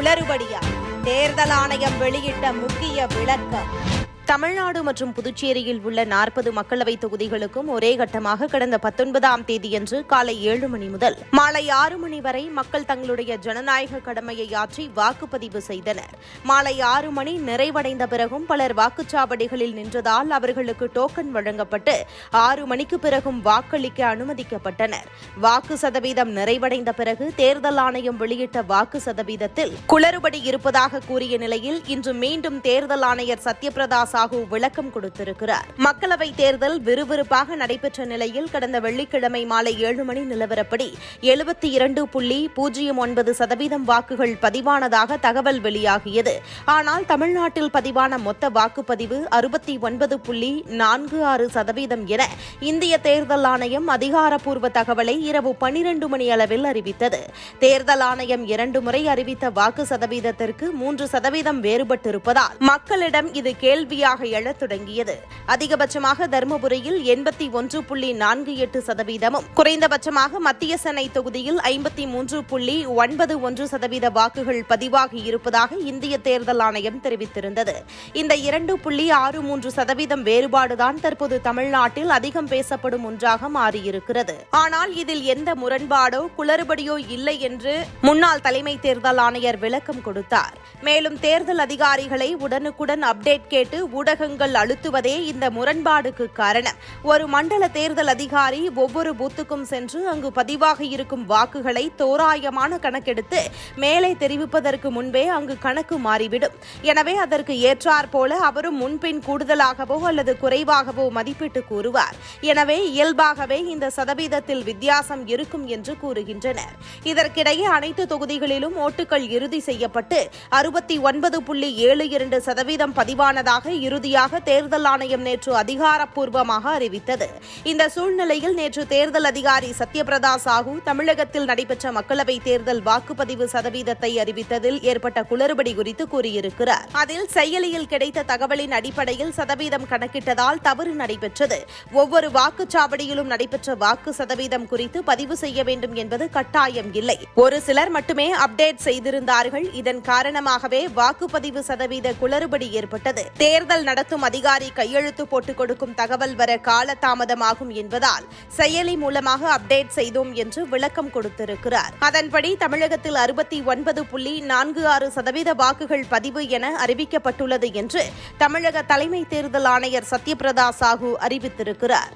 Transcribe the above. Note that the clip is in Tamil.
குளறுபடியா தேர்தல் ஆணையம் வெளியிட்ட முக்கிய விளக்கம். தமிழ்நாடு மற்றும் புதுச்சேரியில் உள்ள நாற்பது மக்களவை தொகுதிகளுக்கும் ஒரே கட்டமாக கடந்த பத்தொன்பதாம் தேதியன்று காலை ஏழு மணி முதல் மாலை ஆறு மணி வரை மக்கள் தங்களுடைய ஜனநாயக கடமையை ஆற்றி வாக்குப்பதிவு செய்தனர். மாலை ஆறு மணி நிறைவடைந்த பிறகும் பலர் வாக்குச்சாவடிகளில் நின்றதால் அவர்களுக்கு டோக்கன் வழங்கப்பட்டு ஆறு மணிக்கு பிறகும் வாக்களிக்க அனுமதிக்கப்பட்டனர். வாக்கு சதவீதம் நிறைவடைந்த பிறகு தேர்தல் ஆணையம் வெளியிட்ட வாக்கு சதவீதத்தில் குளறுபடி இருப்பதாக கூறிய நிலையில் இன்று மீண்டும் தேர்தல் ஆணையர் சத்யபிரதா சாஹூ விளக்கம் கொடுத்திருக்கிறார். மக்களவைத் தேர்தல் விறுவிறுப்பாக நடைபெற்ற நிலையில் கடந்த வெள்ளிக்கிழமை மாலை ஏழு மணி நிலவரப்படி எழுபத்தி இரண்டு புள்ளி பூஜ்ஜியம் ஒன்பது சதவீதம் வாக்குகள் பதிவானதாக தகவல் வெளியாகியது. ஆனால் தமிழ்நாட்டில் பதிவான மொத்த வாக்குப்பதிவு அறுபத்தி ஒன்பது புள்ளி நான்கு ஆறு சதவீதம் என இந்திய தேர்தல் ஆணையம் அதிகாரப்பூர்வ தகவலை இரவு பனிரெண்டு மணி அளவில் அறிவித்தது. தேர்தல் ஆணையம் இரண்டு முறை அறிவித்த வாக்கு சதவீதத்திற்கு மூன்று சதவீதம் வேறுபட்டிருப்பதால் மக்களிடம் இது கேள்வியாக கூடுதலாக எழத் தொடங்கியது. அதிகபட்சமாக தருமபுரியில் எண்பத்தி ஒன்று புள்ளி நான்கு எட்டு சதவீதமும் குறைந்தபட்சமாக மத்திய சென்னை தொகுதியில் ஐம்பத்தி மூன்று புள்ளி ஒன்பது ஒன்று சதவீத வாக்குகள் பதிவாகி இருப்பதாக இந்திய தேர்தல் ஆணையம் தெரிவித்திருந்தது. இந்த இரண்டு புள்ளி ஆறு மூன்று சதவீதம் வேறுபாடுதான் தற்போது தமிழ்நாட்டில் அதிகம் பேசப்படும் ஒன்றாக மாறியிருக்கிறது. ஆனால் இதில் எந்த முரண்பாடோ குளறுபடியோ இல்லை என்று முன்னாள் தலைமை தேர்தல் ஆணையர் விளக்கம் கொடுத்தார். மேலும் தேர்தல் அதிகாரிகளை உடனுக்குடன் அப்டேட் கேட்டு ஊடகங்கள் அழுத்துவதே இந்த முரண்பாடுக்கு காரணம். ஒரு மண்டல தேர்தல் அதிகாரி ஒவ்வொரு பூத்துக்கும் சென்று அங்கு பதிவாக இருக்கும் வாக்குகளை தோராயமான கணக்கெடுத்து மேலே தெரிவிப்பதற்கு முன்பே அங்கு கணக்கு மாறிவிடும். எனவே அதற்கு ஏற்றாற் போல அவரும் முன்பின் கூடுதலாகவோ அல்லது குறைவாகவோ மதிப்பிட்டு கூறுவார். எனவே இயல்பாகவே இந்த சதவீதத்தில் வித்தியாசம் இருக்கும் என்று கூறுகின்றனர். இதற்கிடையே அனைத்து தொகுதிகளிலும் ஓட்டுகள் இறுதி செய்யப்பட்டு அறுபத்தி ஒன்பது புள்ளி ஏழு இரண்டு சதவீதம் பதிவானதாக இறுதியாக தேர்தல் ஆணையம் நேற்று அதிகாரப்பூர்வமாக அறிவித்தது. இந்த சூழ்நிலையில் நேற்று தேர்தல் அதிகாரி சத்யபிரதா சாஹூ தமிழகத்தில் நடைபெற்ற மக்களவைத் தேர்தல் வாக்குப்பதிவு சதவீதத்தை அறிவித்ததில் ஏற்பட்ட குளறுபடி குறித்து கூறியிருக்கிறார். அதில் செயலியில் கிடைத்த தகவலின் அடிப்படையில் சதவீதம் கணக்கிட்டதால் தவறு நடைபெற்றது. ஒவ்வொரு வாக்குச்சாவடியிலும் நடைபெற்ற வாக்கு சதவீதம் குறித்து பதிவு செய்ய வேண்டும் என்பது கட்டாயம் இல்லை. ஒரு சிலர் மட்டுமே அப்டேட் செய்திருந்தார்கள். இதன் காரணமாகவே வாக்குப்பதிவு சதவீத குளறுபடி ஏற்பட்டது. தேர்தல் தேர்தல் நடத்தும் அதிகாரி கையெழுத்து போட்டுக் கொடுக்கும் தகவல் வர காலதாமதமாகும் என்பதால் செயலி மூலமாக அப்டேட் செய்தோம் என்று விளக்கம் கொடுத்திருக்கிறார். அதன்படி தமிழகத்தில் அறுபத்தி ஒன்பது புள்ளி நான்கு ஆறு சதவீத வாக்குகள் பதிவு என அறிவிக்கப்பட்டுள்ளது என்று தமிழக தலைமை தேர்தல் ஆணையர் சத்யபிரதா சாஹூ அறிவித்திருக்கிறார்.